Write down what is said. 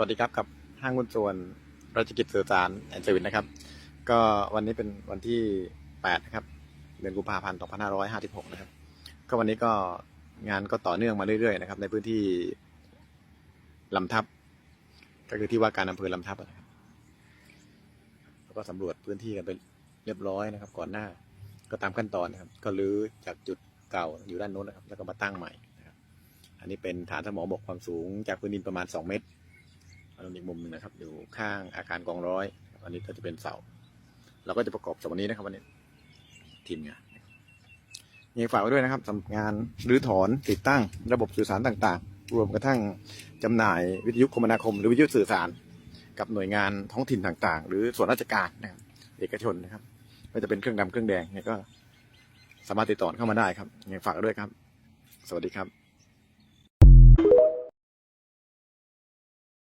สวัสดีครับกับห้างหุ้นส่วนราชกิจสื่อสารแอนด์เซอร์วิสนะครับ ก็วันนี้เป็นวันที่ 8 นะครับ เดือนกุมภาพันธ์ 2556 นะครับ ก็วันนี้ก็งานก็ต่อเนื่องมาเรื่อยๆนะครับ ในพื้นที่ลำทับ ก็คือที่ว่าการอำเภอลำทับนะครับแล้วก็สำรวจพื้นที่กันไปเรียบร้อยนะครับ ก่อนหน้าก็ตามขั้นตอนนะครับ ก็รื้อจากจุดเก่าอยู่ด้านโน้นนะครับ แล้วก็มาตั้งใหม่นะครับ อันนี้เป็นฐานสมองบกความสูงจากพื้นดินประมาณ 2 เมตร อันนี้มุมหนึ่งนะครับ อยู่ข้างอาคารกองร้อย อันนี้ก็จะเป็นเสา เราก็จะประกอบจากวันนี้นะครับวันนี้ทีมงานยังฝากไว้ด้วยนะครับสำหรับงานรื้อถอนติดตั้งระบบสื่อสารต่างๆ รวมกระทั่งจำหน่ายวิทยุคมนาคม หรือวิทยุสื่อสาร กับหน่วยงานท้องถิ่นต่างๆ หรือส่วนราชการนะครับเอกชนนะครับไม่จะเป็นเครื่องดำเครื่องแดงเนี่ยก็สามารถติดต่อเข้ามาได้ครับยังฝากไว้ด้วยครับ สวัสดีครับ